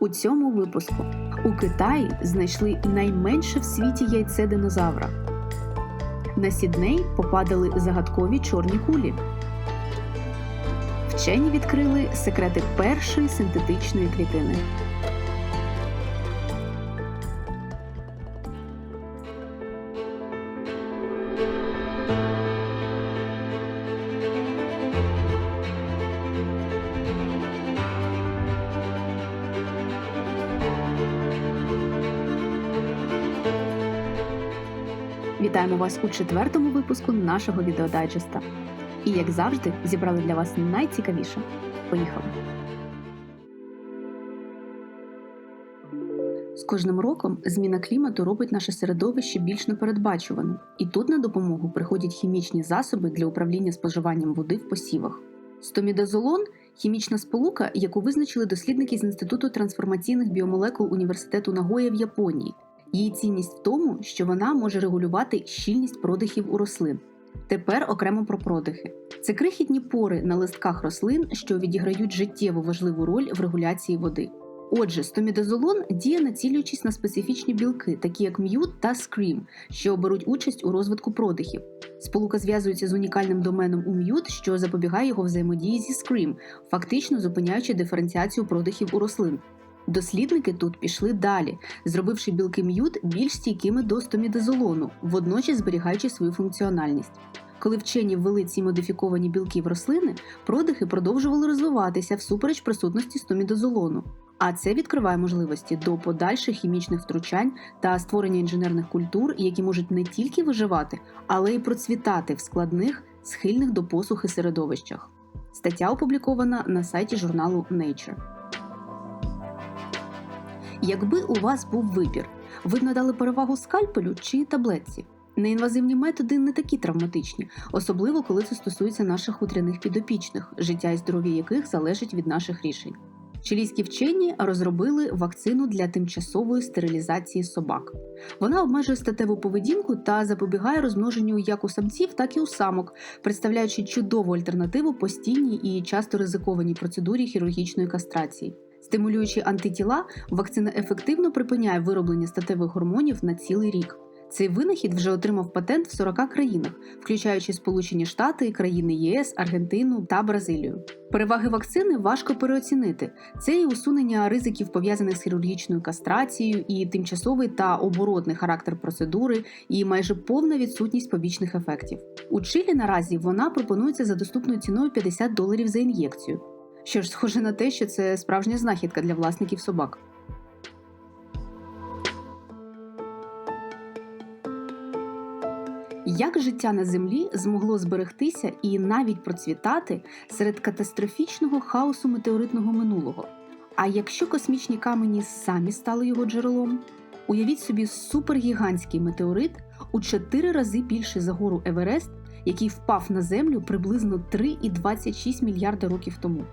У цьому випуску у Китаї знайшли найменше в світі яйце динозавра. На Сідней попадали загадкові чорні кулі. Вчені відкрили секрети першої синтетичної клітини. Вас у четвертому випуску нашого відеодайджеста. І як завжди, зібрали для вас найцікавіше. Поїхали! З кожним роком зміна клімату робить наше середовище більш непередбачуваним, і тут на допомогу приходять хімічні засоби для управління споживанням води в посівах. Стомідазолон хімічна сполука, яку визначили дослідники з Інституту трансформаційних біомолекул університету Нагоя в Японії. Її цінність в тому, що вона може регулювати щільність продихів у рослин. Тепер окремо про продихи. Це крихітні пори на листках рослин, що відіграють життєво важливу роль в регуляції води. Отже, стомідозолон діє націлюючись на специфічні білки, такі як м'ют та скрім, що беруть участь у розвитку продихів. Сполука зв'язується з унікальним доменом у м'ют, що запобігає його взаємодії зі скрім, фактично зупиняючи диференціацію продихів у рослин. Дослідники тут пішли далі, зробивши білки м'ют більш стійкими до стомідозолону, водночас зберігаючи свою функціональність. Коли вчені ввели ці модифіковані білки в рослини, продихи продовжували розвиватися всупереч присутності стомідозолону. А це відкриває можливості до подальших хімічних втручань та створення інженерних культур, які можуть не тільки виживати, але й процвітати в складних, схильних до посухи середовищах. Стаття опублікована на сайті журналу Nature. Якби у вас був вибір, ви б надали перевагу скальпелю чи таблетці. Неінвазивні методи не такі травматичні, особливо коли це стосується наших хутряних підопічних, життя і здоров'я яких залежить від наших рішень. Чилійські вчені розробили вакцину для тимчасової стерилізації собак. Вона обмежує статеву поведінку та запобігає розмноженню як у самців, так і у самок, представляючи чудову альтернативу постійній і часто ризикованій процедурі хірургічної кастрації. Стимулюючи антитіла, вакцина ефективно припиняє вироблення статевих гормонів на цілий рік. Цей винахід вже отримав патент в 40 країнах, включаючи Сполучені Штати, країни ЄС, Аргентину та Бразилію. Переваги вакцини важко переоцінити. Це і усунення ризиків пов'язаних з хірургічною кастрацією, і тимчасовий та оборотний характер процедури, і майже повна відсутність побічних ефектів. У Чилі наразі вона пропонується за доступною ціною 50 доларів за ін'єкцію. Що ж, схоже на те, що це справжня знахідка для власників собак. Як життя на землі змогло зберегтися і навіть процвітати серед катастрофічного хаосу метеоритного минулого? А якщо космічні камені самі стали його джерелом? Уявіть собі супергігантський метеорит у чотири рази більший за гору Еверест, який впав на землю приблизно 3,26 мільярда років тому.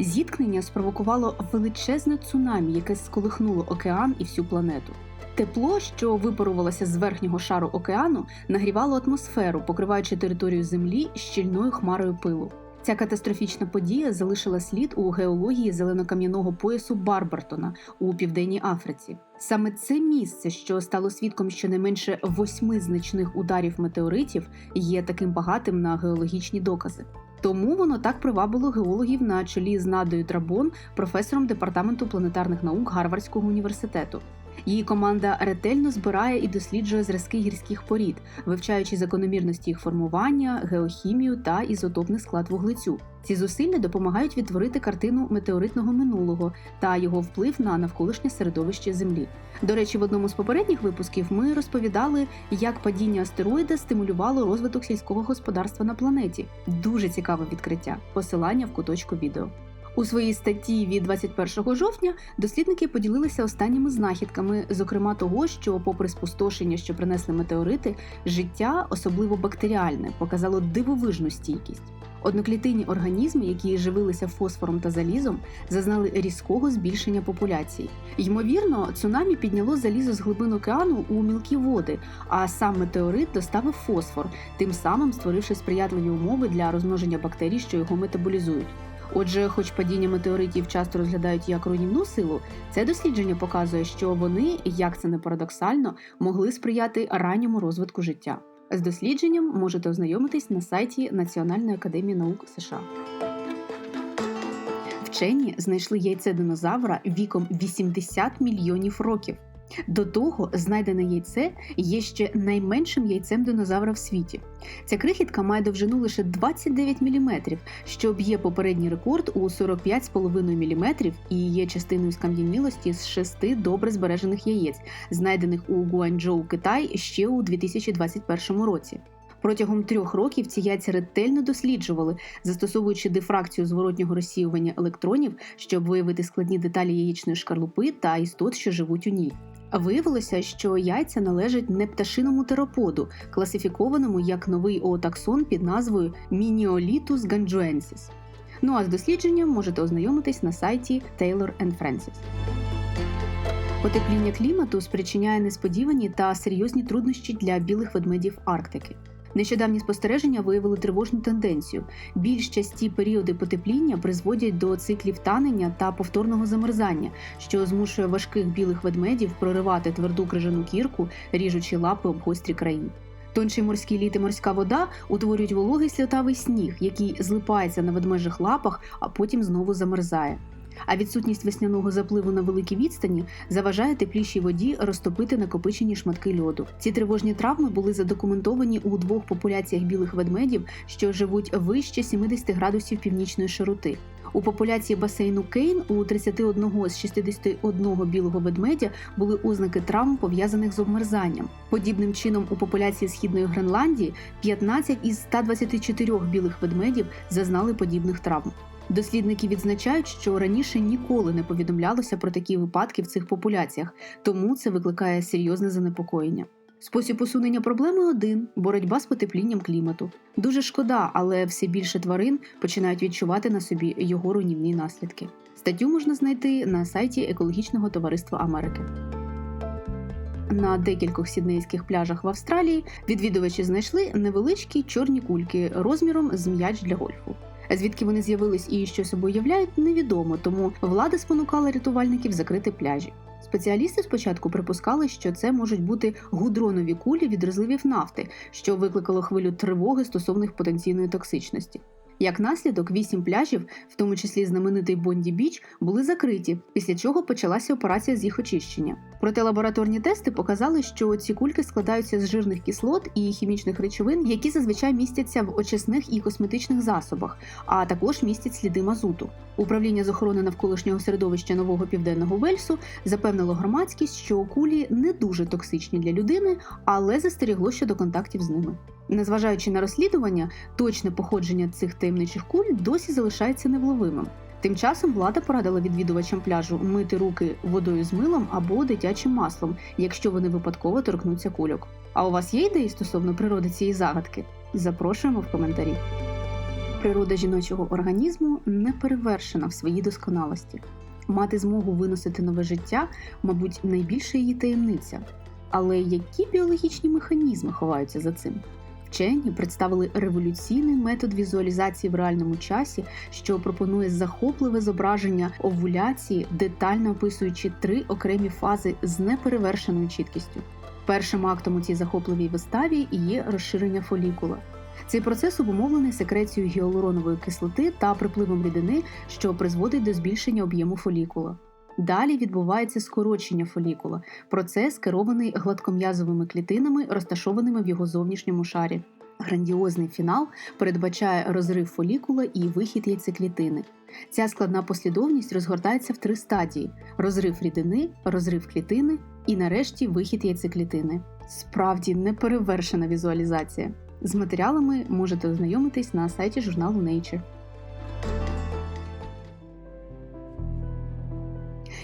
Зіткнення спровокувало величезне цунамі, яке сколихнуло океан і всю планету. Тепло, що випарувалося з верхнього шару океану, нагрівало атмосферу, покриваючи територію Землі щільною хмарою пилу. Ця катастрофічна подія залишила слід у геології зеленокам'яного поясу Барбертона у південній Африці. Саме це місце, що стало свідком щонайменше восьми значних ударів метеоритів, є таким багатим на геологічні докази. Тому воно так привабило геологів на чолі з Надою Трабон, професором департаменту планетарних наук Гарвардського університету. Її команда ретельно збирає і досліджує зразки гірських порід, вивчаючи закономірності їх формування, геохімію та ізотопний склад вуглецю. Ці зусилля допомагають відтворити картину метеоритного минулого та його вплив на навколишнє середовище Землі. До речі, в одному з попередніх випусків ми розповідали, як падіння астероїда стимулювало розвиток сільського господарства на планеті. Дуже цікаве відкриття. Посилання в куточку відео. У своїй статті від 21 жовтня дослідники поділилися останніми знахідками, зокрема того, що, попри спустошення, що принесли метеорити, життя, особливо бактеріальне, показало дивовижну стійкість. Одноклітинні організми, які живилися фосфором та залізом, зазнали різкого збільшення популяції. Ймовірно, цунамі підняло залізо з глибин океану у мілкі води, а сам метеорит доставив фосфор, тим самим створивши сприятливі умови для розмноження бактерій, що його метаболізують. Отже, хоч падіння метеоритів часто розглядають як руйнівну силу, це дослідження показує, що вони, як це не парадоксально, могли сприяти ранньому розвитку життя. З дослідженням можете ознайомитись на сайті Національної академії наук США. Вчені знайшли яйце динозавра віком 80 мільйонів років. До того знайдене яйце є ще найменшим яйцем динозавра в світі. Ця крихітка має довжину лише 29 мм, що б'є попередній рекорд у 45,5 мм і є частиною скам'янілості з шести добре збережених яєць, знайдених у Гуанчжоу, Китай ще у 2021 році. Протягом трьох років ці яйця ретельно досліджували, застосовуючи дифракцію зворотнього розсіювання електронів, щоб виявити складні деталі яєчної шкарлупи та істот, що живуть у ній. Виявилося, що яйця належать не пташиному тероподу, класифікованому як новий оотаксон під назвою Мініолітус ганджуенсіс. Ну а з дослідженням можете ознайомитись на сайті Taylor Francis. Потепління клімату спричиняє несподівані та серйозні труднощі для білих ведмедів Арктики. Нещодавні спостереження виявили тривожну тенденцію. Більш часті періоди потепління призводять до циклів танення та повторного замерзання, що змушує важких білих ведмедів проривати тверду крижану кірку, ріжучи лапи об гострі краї. Тонший морський лід і морська вода утворюють вологий сльотавий сніг, який злипається на ведмежих лапах, а потім знову замерзає. А відсутність весняного запливу на великій відстані заважає теплішій воді розтопити накопичені шматки льоду. Ці тривожні травми були задокументовані у двох популяціях білих ведмедів, що живуть вище 70 градусів північної широти. У популяції басейну Кейн у 31 з 61 білого ведмедя були ознаки травм пов'язаних з обмерзанням. Подібним чином у популяції східної Гренландії 15 із 124 білих ведмедів зазнали подібних травм. Дослідники відзначають, що раніше ніколи не повідомлялося про такі випадки в цих популяціях, тому це викликає серйозне занепокоєння. Спосіб усунення проблеми один боротьба з потеплінням клімату. Дуже шкода, але все більше тварин починають відчувати на собі його руйнівні наслідки. Статтю можна знайти на сайті Екологічного товариства Америки. На декількох сіднейських пляжах в Австралії відвідувачі знайшли невеличкі чорні кульки розміром з м'яч для гольфу. Звідки вони з'явились і що собою являють, невідомо, тому влада спонукала рятувальників закрити пляжі. Спеціалісти спочатку припускали, що це можуть бути гудронові кулі від розливів нафти, що викликало хвилю тривоги стосовно потенційної токсичності. Як наслідок, вісім пляжів, в тому числі знаменитий Бонді Біч, були закриті, після чого почалася операція з їх очищення. Проте лабораторні тести показали, що ці кульки складаються з жирних кислот і хімічних речовин, які зазвичай містяться в очисних і косметичних засобах, а також містять сліди мазуту. Управління з охорони навколишнього середовища нового південного Вельсу запевнило громадськість, що кулі не дуже токсичні для людини, але застерігло щодо контактів з ними. Незважаючи на розслідування, точне походження цих таємничих куль досі залишається невловимим. Тим часом влада порадила відвідувачам пляжу мити руки водою з милом або дитячим маслом, якщо вони випадково торкнуться кульок. А у вас є ідеї стосовно природи цієї загадки? Запрошуємо в коментарі. Природа жіночого організму не перевершена в своїй досконалості. Мати змогу виносити нове життя, мабуть, найбільша її таємниця. Але які біологічні механізми ховаються за цим? Вчені представили революційний метод візуалізації в реальному часі, що пропонує захопливе зображення овуляції, детально описуючи три окремі фази з неперевершеною чіткістю. Першим актом у цій захопливій виставі є розширення фолікула. Цей процес обумовлений секрецією гіалуронової кислоти та припливом рідини, що призводить до збільшення об'єму фолікула. Далі відбувається скорочення фолікула, процес керований гладком'язовими клітинами, розташованими в його зовнішньому шарі. Грандіозний фінал передбачає розрив фолікула і вихід яйцеклітини. Ця складна послідовність розгортається в три стадії: розрив рідини, розрив клітини і, нарешті, вихід яйцеклітини. Справді неперевершена візуалізація. З матеріалами можете ознайомитись на сайті журналу Nature.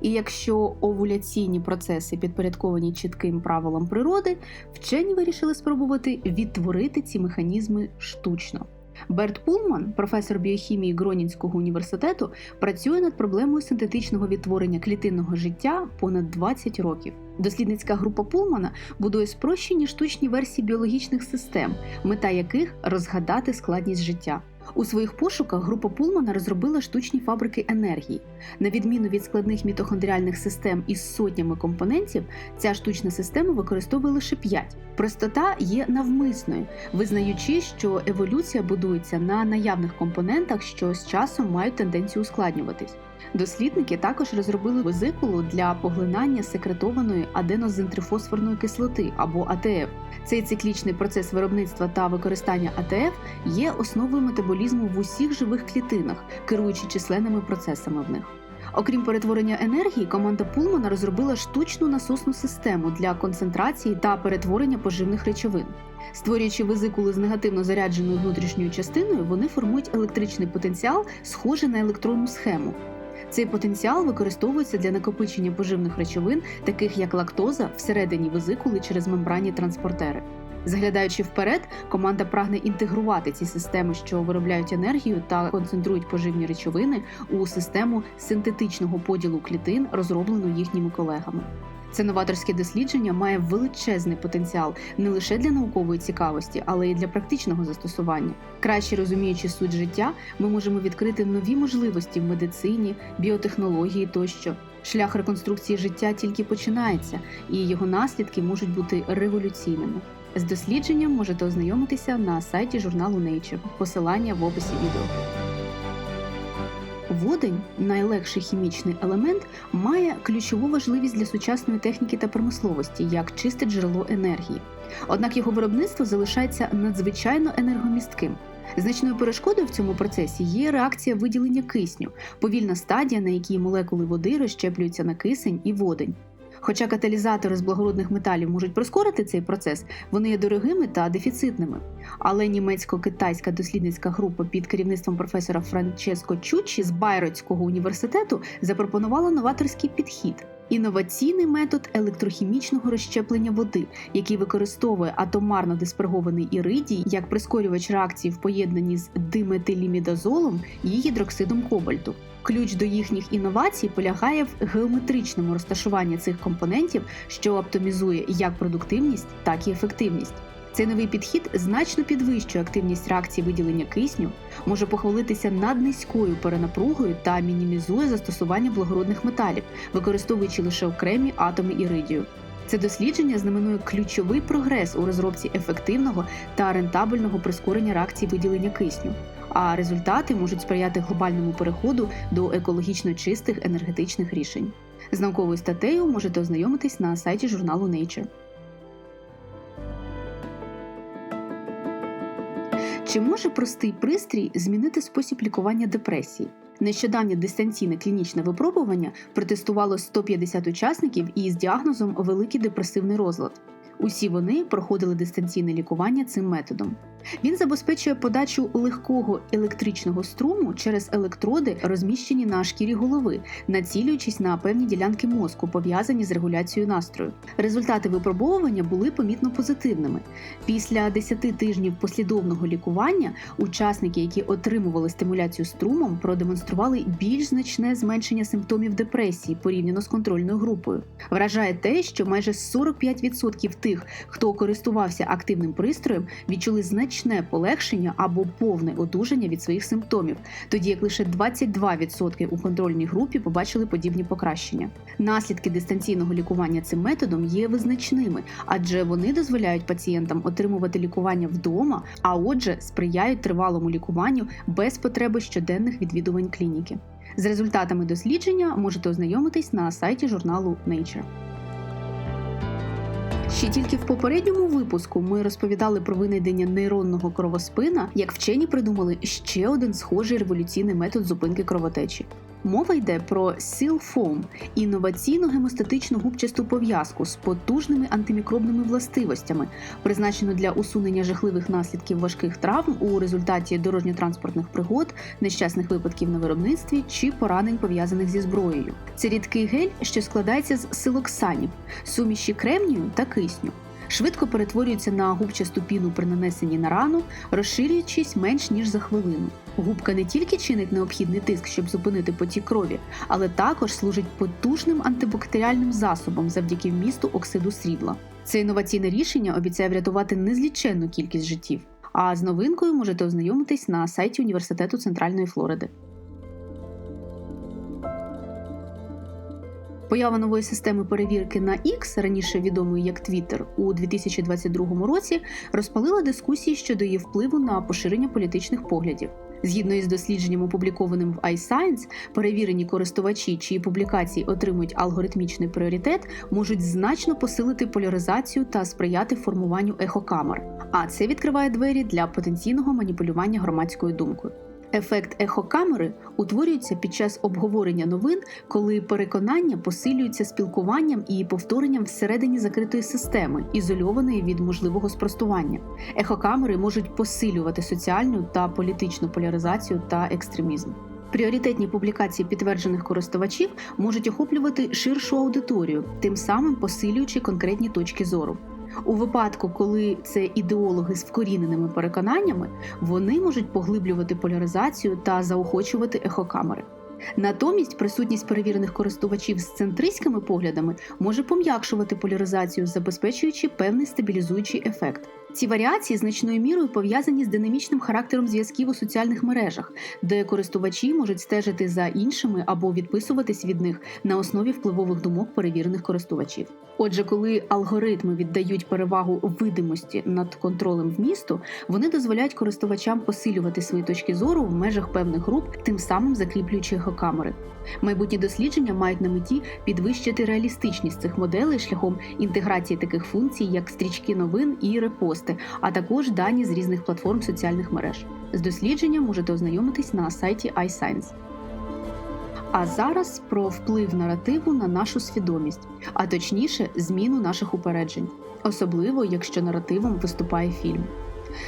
І якщо овуляційні процеси підпорядковані чітким правилам природи, вчені вирішили спробувати відтворити ці механізми штучно. Берт Пулман, професор біохімії Гронінського університету, працює над проблемою синтетичного відтворення клітинного життя понад 20 років. Дослідницька група Пулмана будує спрощені штучні версії біологічних систем, мета яких розгадати складність життя. У своїх пошуках група Пулмана розробила штучні фабрики енергії. На відміну від складних мітохондріальних систем із сотнями компонентів, ця штучна система використовує лише 5. Простота є навмисною, визнаючи, що еволюція будується на наявних компонентах, що з часом мають тенденцію ускладнюватись. Дослідники також розробили везикулу для поглинання секретованої аденозинтрифосфорної кислоти або АТФ. Цей циклічний процес виробництва та використання АТФ є основою метаболізму в усіх живих клітинах, керуючи численними процесами в них. Окрім перетворення енергії, команда Пулмана розробила штучну насосну систему для концентрації та перетворення поживних речовин. Створюючи везикули з негативно зарядженою внутрішньою частиною, вони формують електричний потенціал, схожий на електронну схему. Цей потенціал використовується для накопичення поживних речовин, таких як лактоза, всередині везикули через мембранні транспортери. Заглядаючи вперед, команда прагне інтегрувати ці системи, що виробляють енергію та концентрують поживні речовини у систему синтетичного поділу клітин, розроблену їхніми колегами. Це новаторське дослідження має величезний потенціал не лише для наукової цікавості, але й для практичного застосування. Краще розуміючи суть життя, ми можемо відкрити нові можливості в медицині, біотехнології тощо. Шлях реконструкції життя тільки починається, і його наслідки можуть бути революційними. З дослідженням можете ознайомитися на сайті журналу Nature. Посилання в описі відео. Водень, найлегший хімічний елемент, має ключову важливість для сучасної техніки та промисловості як чисте джерело енергії. Однак його виробництво залишається надзвичайно енергомістким. Значною перешкодою в цьому процесі є реакція виділення кисню, повільна стадія, на якій молекули води розщеплюються на кисень і водень. Хоча каталізатори з благородних металів можуть прискорити цей процес, вони є дорогими та дефіцитними. Але німецько-китайська дослідницька група під керівництвом професора Франческо Чучі з Байротського університету запропонувала новаторський підхід. Інноваційний метод електрохімічного розщеплення води, який використовує атомарно диспергований іридій як прискорювач реакції в поєднанні з диметилімідазолом і гідроксидом кобальту. Ключ до їхніх інновацій полягає в геометричному розташуванні цих компонентів, що оптимізує як продуктивність, так і ефективність. Цей новий підхід значно підвищує активність реакції виділення кисню, може похвалитися наднизькою перенапругою та мінімізує застосування благородних металів, використовуючи лише окремі атоми іридію. Це дослідження знаменує ключовий прогрес у розробці ефективного та рентабельного прискорення реакції виділення кисню. А результати можуть сприяти глобальному переходу до екологічно чистих енергетичних рішень. З науковою статтею можете ознайомитись на сайті журналу Nature. Чи може простий пристрій змінити спосіб лікування депресії? Нещодавнє дистанційне клінічне випробування протестувало 150 учасників із діагнозом великий депресивний розлад. Усі вони проходили дистанційне лікування цим методом. Він забезпечує подачу легкого електричного струму через електроди, розміщені на шкірі голови, націлюючись на певні ділянки мозку, пов'язані з регуляцією настрою. Результати випробовування були помітно позитивними. Після 10 тижнів послідовного лікування учасники, які отримували стимуляцію струмом, продемонстрували більш значне зменшення симптомів депресії порівняно з контрольною групою. Вражає те, що майже 45% тих, хто користувався активним пристроєм, відчули значне значне полегшення або повне одужання від своїх симптомів, тоді як лише 22% у контрольній групі побачили подібні покращення. Наслідки дистанційного лікування цим методом є визначними, адже вони дозволяють пацієнтам отримувати лікування вдома, а отже, сприяють тривалому лікуванню без потреби щоденних відвідувань клініки. З результатами дослідження можете ознайомитись на сайті журналу Nature. Ще тільки в попередньому випуску ми розповідали про винайдення нейронного кровоспина, як вчені придумали ще один схожий революційний метод зупинки кровотечі. Мова йде про Foam – інноваційну гемостатичну губчасту пов'язку з потужними антимікробними властивостями, призначену для усунення жахливих наслідків важких травм у результаті дорожньо-транспортних пригод, нещасних випадків на виробництві чи поранень пов'язаних зі зброєю. Це рідкий гель, що складається з силоксанів, суміші кремнію та кисню. Швидко перетворюється на губчасту піну при нанесенні на рану, розширюючись менш ніж за хвилину. Губка не тільки чинить необхідний тиск, щоб зупинити потік крові, але також служить потужним антибактеріальним засобом завдяки вмісту оксиду срібла. Це інноваційне рішення обіцяє врятувати незліченну кількість життів. А з новинкою можете ознайомитись на сайті Університету Центральної Флориди. Поява нової системи перевірки на X, раніше відомої як Twitter, у 2022 році розпалила дискусії щодо її впливу на поширення політичних поглядів. Згідно із дослідженням, опублікованим в iScience, перевірені користувачі, чиї публікації отримують алгоритмічний пріоритет, можуть значно посилити поляризацію та сприяти формуванню ехокамер. А це відкриває двері для потенційного маніпулювання громадською думкою. Ефект ехокамери утворюється під час обговорення новин, коли переконання посилюються спілкуванням і повторенням всередині закритої системи, ізольованої від можливого спростування. Ехокамери можуть посилювати соціальну та політичну поляризацію та екстремізм. Пріоритетні публікації підтверджених користувачів можуть охоплювати ширшу аудиторію, тим самим посилюючи конкретні точки зору. У випадку, коли це ідеологи з вкоріненими переконаннями, вони можуть поглиблювати поляризацію та заохочувати ехокамери. Натомість присутність перевірених користувачів з центристськими поглядами може пом'якшувати поляризацію, забезпечуючи певний стабілізуючий ефект. Ці варіації значною мірою пов'язані з динамічним характером зв'язків у соціальних мережах, де користувачі можуть стежити за іншими або відписуватись від них на основі впливових думок перевірених користувачів. Отже, коли алгоритми віддають перевагу видимості над контролем вмісту, вони дозволяють користувачам посилювати свої точки зору в межах певних груп, тим самим закріплюючи його камери. Майбутні дослідження мають на меті підвищити реалістичність цих моделей шляхом інтеграції таких функцій, як стрічки новин і репости, а також дані з різних платформ соціальних мереж. З дослідженням можете ознайомитись на сайті iScience. А зараз про вплив наративу на нашу свідомість, а точніше, зміну наших упереджень, особливо якщо наративом виступає фільм.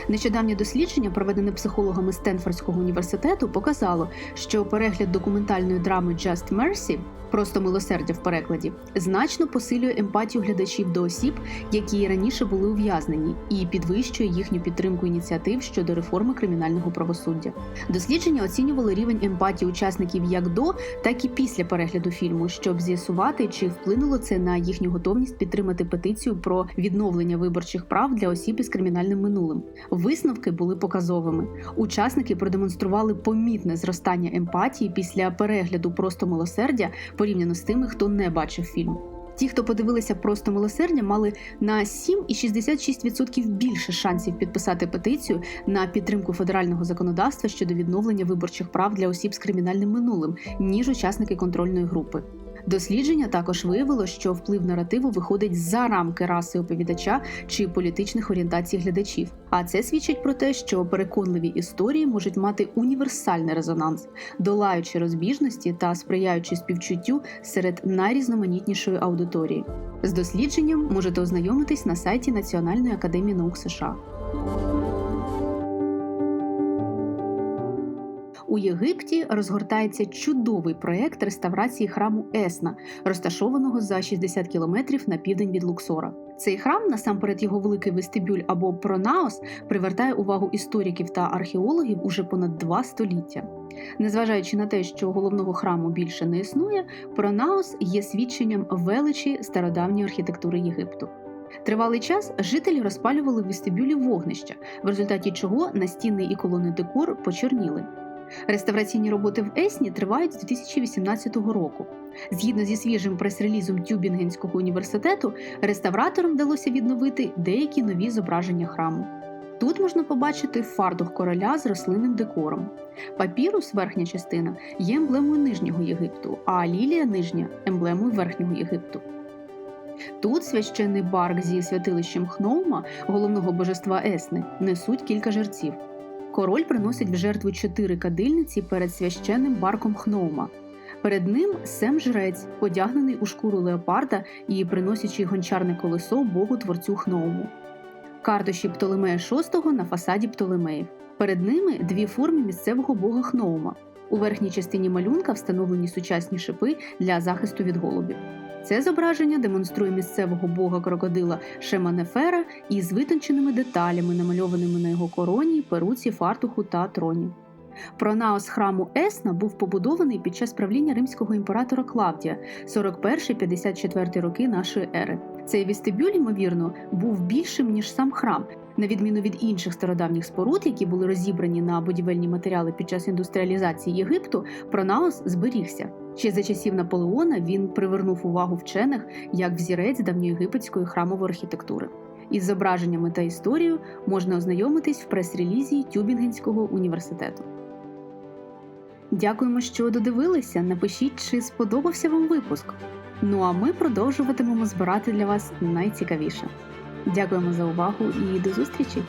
Нещодавнє дослідження, проведене психологами Стенфордського університету, показало, що перегляд документальної драми Just Mercy просто милосердя в перекладі значно посилює емпатію глядачів до осіб, які раніше були ув'язнені, і підвищує їхню підтримку ініціатив щодо реформи кримінального правосуддя. Дослідження оцінювали рівень емпатії учасників як до, так і після перегляду фільму, щоб з'ясувати, чи вплинуло це на їхню готовність підтримати петицію про відновлення виборчих прав для осіб із кримінальним минулим. Висновки були показовими. Учасники продемонстрували помітне зростання емпатії після перегляду просто милосердя порівняно з тими, хто не бачив фільм. Ті, хто подивилися просто милосердя, мали на 7,66% більше шансів підписати петицію на підтримку федерального законодавства щодо відновлення виборчих прав для осіб з кримінальним минулим, ніж учасники контрольної групи. Дослідження також виявило, що вплив наративу виходить за рамки раси оповідача чи політичних орієнтацій глядачів. А це свідчить про те, що переконливі історії можуть мати універсальний резонанс, долаючи розбіжності та сприяючи співчуттю серед найрізноманітнішої аудиторії. З дослідженням можете ознайомитись на сайті Національної академії наук США. У Єгипті розгортається чудовий проєкт реставрації храму Есна, розташованого за 60 кілометрів на південь від Луксора. Цей храм, насамперед його великий вестибюль або пронаос, привертає увагу істориків та археологів уже понад два століття. Незважаючи на те, що головного храму більше не існує, пронаос є свідченням величі стародавньої архітектури Єгипту. Тривалий час жителі розпалювали в вестибюлі вогнища, в результаті чого настінний і колонний декор почорніли. Реставраційні роботи в Есні тривають з 2018 року. Згідно зі свіжим прес-релізом Тюбінгенського університету, реставраторам вдалося відновити деякі нові зображення храму. Тут можна побачити фартух короля з рослинним декором. Папірус, верхня частина, є емблемою Нижнього Єгипту, а лілія нижня емблемою Верхнього Єгипту. Тут священний барк зі святилищем Хноума, головного божества Есни, несуть кілька жерців. Король приносить в жертву чотири кадильниці перед священним барком Хноума. Перед ним сем жрець, одягнений у шкуру леопарда і приносячи гончарне колесо богу творцю Хноуму. Картоші Птолемея VI на фасаді Птолемеїв. Перед ними дві форми місцевого бога Хноума. У верхній частині малюнка встановлені сучасні шипи для захисту від голубів. Це зображення демонструє місцевого бога крокодила Шеманефера із витонченими деталями, намальованими на його короні, перуці, фартуху та троні. Пронаос храму Есна був побудований під час правління римського імператора Клавдія 41-54 роки нашої ери. Цей вестибюль, ймовірно, був більшим ніж сам храм, на відміну від інших стародавніх споруд, які були розібрані на будівельні матеріали під час індустріалізації Єгипту. Пронаос зберігся. Ще за часів Наполеона він привернув увагу вчених як взірець давньоєгипетської храмової архітектури. Із зображеннями та історією можна ознайомитись в прес-релізі Тюбінгенського університету. Дякуємо, що додивилися. Напишіть, чи сподобався вам випуск. Ну а ми продовжуватимемо збирати для вас найцікавіше. Дякуємо за увагу і до зустрічі!